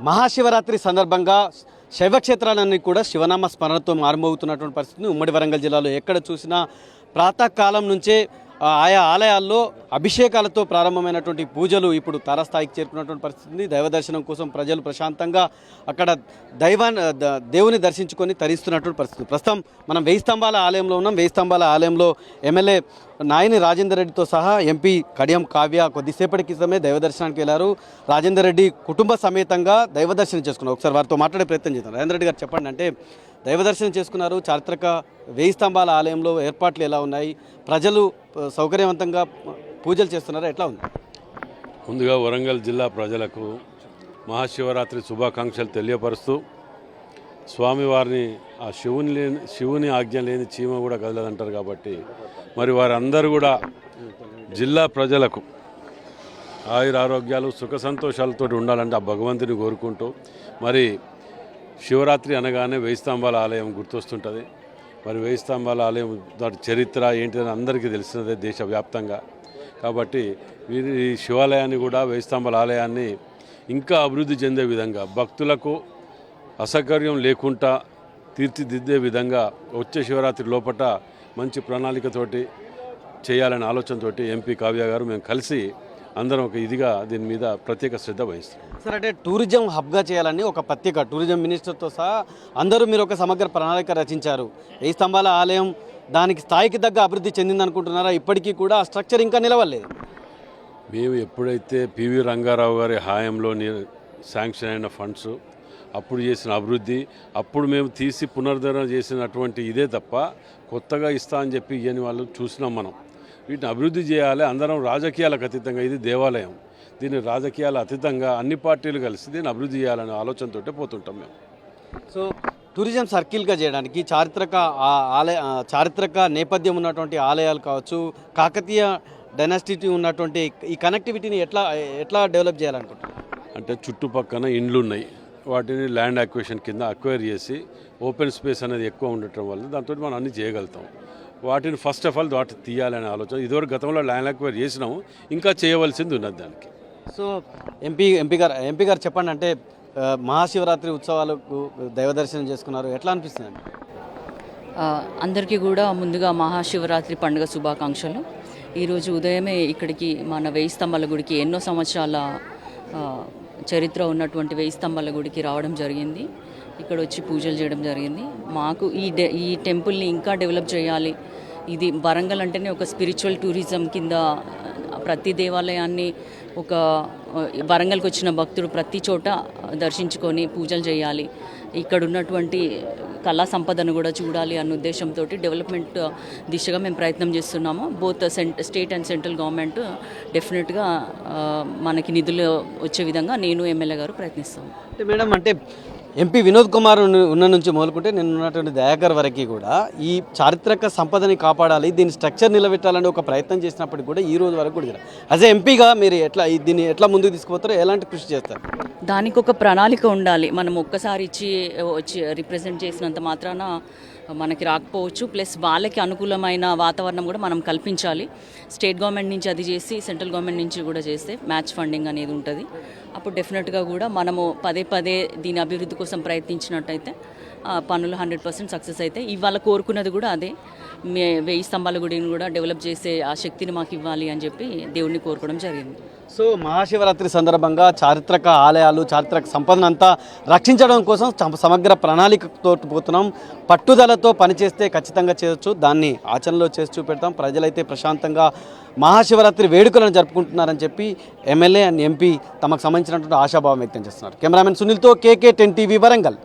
మహాశివరాత్రి సందర్భంగా శైవక్షేత్రాలన్నీ కూడా శివనామ స్మరణతో మారుమోగుతున్నటువంటి పరిస్థితి ఉమ్మడి వరంగల్ జిల్లాలో ఎక్కడ చూసినా ప్రాతకాలం నుంచే ఆయా ఆలయాల్లో అభిషేకాలతో ప్రారంభమైనటువంటి పూజలు ఇప్పుడు తారాస్థాయికి చేరుకున్నటువంటి పరిస్థితి. ఉంది. దైవ దర్శనం కోసం ప్రజలు ప్రశాంతంగా అక్కడ దైవాన్ని దేవుని దర్శించుకొని తరిస్తున్నటువంటి పరిస్థితి. ప్రస్తుతం మనం వెయ్యి స్తంభాల ఆలయంలో ఉన్నాం. వెయ్యి స్తంభాల ఆలయంలో ఎమ్మెల్యే నాయని రాజేందర్ రెడ్డితో సహా ఎంపీ కడియం కావ్య కొద్దిసేపటి క్రితమే దైవ దర్శనానికి వెళ్ళారు. రాజేందర్ రెడ్డి కుటుంబ సమేతంగా దైవ దర్శనం చేసుకున్నారు. ఒకసారి వారితో మాట్లాడే ప్రయత్నం చేద్దాం. రాజేందర్ రెడ్డి గారు చెప్పండి అంటే దైవ దర్శనం చేసుకున్నారు. చారిత్రక వెయ్యి స్తంభాల ఆలయంలో ఏర్పాట్లు ఎలా ఉన్నాయి? ప్రజలు సౌకర్యవంతంగా పూజలు చేస్తున్నారా? ఎట్లా ఉంది? ముందుగా వరంగల్ జిల్లా ప్రజలకు మహాశివరాత్రి శుభాకాంక్షలు తెలియపరుస్తూ స్వామివారిని ఆ శివుని లేని శివుని ఆజ్ఞ లేని చీమ కూడా కదలదంటారు కాబట్టి మరి వారందరూ కూడా జిల్లా ప్రజలకు ఆయుర ఆరోగ్యాలు సుఖ సంతోషాలతో ఉండాలంటే ఆ భగవంతుని కోరుకుంటూ మరి శివరాత్రి అనగానే వెయ్యి స్తంభాల ఆలయం గుర్తొస్తుంటుంది. మరి వెయ్యి స్తంభాల ఆలయం దాని చరిత్ర ఏంటిదని అందరికీ తెలిసినదే దేశవ్యాప్తంగా. కాబట్టి వీరి ఈ శివాలయాన్ని కూడా వెయ్యి స్తంభాల ఆలయాన్ని ఇంకా అభివృద్ధి చెందే విధంగా భక్తులకు అసౌకర్యం లేకుండా తీర్చిదిద్దే విధంగా వచ్చే శివరాత్రి లోపల మంచి ప్రణాళికతోటి చేయాలనే ఆలోచనతోటి ఎంపీ కావ్య గారు మేము కలిసి అందరం ఒక ఇదిగా దీని మీద ప్రత్యేక శ్రద్ధ వహిస్తాం సార్ అంటే టూరిజం హబ్గా చేయాలని ఒక ప్రత్యేక టూరిజం మినిస్టర్తో సహా అందరూ మీరు ఒక సమగ్ర ప్రణాళిక రచించారు. వెయ్యి స్తంభాల ఆలయం దానికి స్థాయికి తగ్గ అభివృద్ధి చెందింది అనుకుంటున్నారా ఇప్పటికీ కూడా ఆ స్ట్రక్చర్ ఇంకా నిలవలేదు. మేము ఎప్పుడైతే పివి రంగారావు గారి హాయంలో శాంక్షన్ అయిన ఫండ్స్ అప్పుడు చేసిన అభివృద్ధి అప్పుడు మేము తీసి పునరుద్ధరణ చేసినటువంటి ఇదే తప్ప కొత్తగా ఇస్తా అని చెప్పి ఇయ్యని వాళ్ళు చూసినాం మనం. వీటిని అభివృద్ధి చేయాలి. అందరం రాజకీయాలకు అతీతంగా. ఇది దేవాలయం. దీన్ని రాజకీయాల అతీతంగా అన్ని పార్టీలు కలిసి దీన్ని అభివృద్ధి చేయాలనే ఆలోచనతోటే పోతుంటాం మేము. సో టూరిజం సర్కిల్గా చేయడానికి చారిత్రక ఆ- ఆలయ చారిత్రక నేపథ్యం ఉన్నటువంటి ఆలయాలు కావచ్చు కాకతీయ డైనాసిటీ ఉన్నటువంటి ఈ కనెక్టివిటీని ఎట్లా ఎట్లా డెవలప్ చేయాలనుకుంటున్నారు? అంటే చుట్టుపక్కన ఇండ్లు ఉన్నాయి. వాటిని ల్యాండ్ అక్వేషన్ కింద అక్వైర్ చేసి ఓపెన్ స్పేస్ అనేది ఎక్కువ ఉండటం వల్ల దాంతో మనం అన్ని చేయగలుగుతాం. వాటిని ఫస్ట్ ఆఫ్ ఆల్ వాటి తీయాలనే ఆలోచన. ఇదివరకు గతంలో ల్యాండ్ అక్వైర్ చేసినాము ఇంకా చేయవలసింది ఉన్నది దానికి. సో ఎంపీ ఎంపీ గారు ఎంపీ గారు చెప్పండి అంటే మహాశివరాత్రి ఉత్సవాలకు దైవ దర్శనం చేసుకున్నారు. ఎట్లా అనిపిస్తుంది? అందరికీ కూడా ముందుగా మహాశివరాత్రి పండుగ శుభాకాంక్షలు. ఈరోజు ఉదయమే ఇక్కడికి మన వెయ్యి స్తంభాల గుడికి ఎన్నో సంవత్సరాల చరిత్ర ఉన్నటువంటి వెయ్యి స్తంభాల గుడికి రావడం జరిగింది. ఇక్కడ వచ్చి పూజలు చేయడం జరిగింది. మాకు ఈ డె ఈ టెంపుల్ని ఇంకా డెవలప్ చేయాలి. ఇది వరంగల్ అంటేనే ఒక స్పిరిచువల్ టూరిజం కింద ప్రతి దేవాలయాన్ని ఒక వరంగల్కి వచ్చిన భక్తుడు ప్రతి చోట దర్శించుకొని పూజలు చేయాలి. ఇక్కడ ఉన్నటువంటి కళా సంపదను కూడా చూడాలి అన్న ఉద్దేశంతో డెవలప్మెంట్ దిశగా మేము ప్రయత్నం చేస్తున్నాము. Both cent state and central government డెఫినెట్గా మనకి నిధులు వచ్చే విధంగా నేను ఎమ్మెల్యే గారు ప్రయత్నిస్తాము. మేడం అంటే ఎంపీ వినోద్ కుమార్ ఉన్న నుంచి మొదలుకుంటే నేను ఉన్నటువంటి దయాకర్ వరకు కూడా ఈ చారిత్రక సంపదని కాపాడాలి దీని స్ట్రక్చర్ నిలబెట్టాలని ఒక ప్రయత్నం చేసినప్పటికీ కూడా ఈ రోజు వరకు కూడా అదే ఎంపీగా మీరు ఎట్లా దీన్ని ఎట్లా ముందుకు తీసుకుపోతారో ఎలాంటి కృషి చేస్తారు? దానికి ఒక ప్రణాళిక ఉండాలి. మనం ఒక్కసారి ఇచ్చి వచ్చి రిప్రజెంట్ చేసినంత మాత్రాన మనకి రాకపోవచ్చు. ప్లస్ వాళ్ళకి అనుకూలమైన వాతావరణం కూడా మనం కల్పించాలి. స్టేట్ గవర్నమెంట్ నుంచి అది చేసి సెంట్రల్ గవర్నమెంట్ నుంచి కూడా చేస్తే మ్యాచ్ ఫండింగ్ అనేది ఉంటుంది. అప్పుడు డెఫినెట్గా కూడా మనము పదే పదే దీని అభివృద్ధి కోసం ప్రయత్నించినట్టయితే ఆ, పనులు హండ్రెడ్ పర్సెంట్ సక్సెస్ అయితే ఇవాళ కోరుకున్నది కూడా అదే. మే వెయ్యి స్తంభాల గుడిని కూడా డెవలప్ చేసే ఆ శక్తిని మాకు ఇవ్వాలి అని చెప్పి దేవుణ్ణి కోరుకోవడం జరిగింది. సో మహాశివరాత్రి సందర్భంగా చారిత్రక ఆలయాలు చారిత్రక సంపదను అంతా రక్షించడం కోసం సమగ్ర ప్రణాళికతో పోతున్నాం. పట్టుదలతో పనిచేస్తే ఖచ్చితంగా చేయొచ్చు. దాన్ని ఆచరణలో చేసి చూపెడతాం. ప్రజలైతే ప్రశాంతంగా మహాశివరాత్రి వేడుకలను జరుపుకుంటున్నారని చెప్పి ఎమ్మెల్యే అండ్ ఎంపీ తమకు సంబంధించినటువంటి ఆశాభావం వ్యక్తం చేస్తున్నారు. కెమెరామెన్ సునీల్తో కేకే టెన్ టీవీ వరంగల్.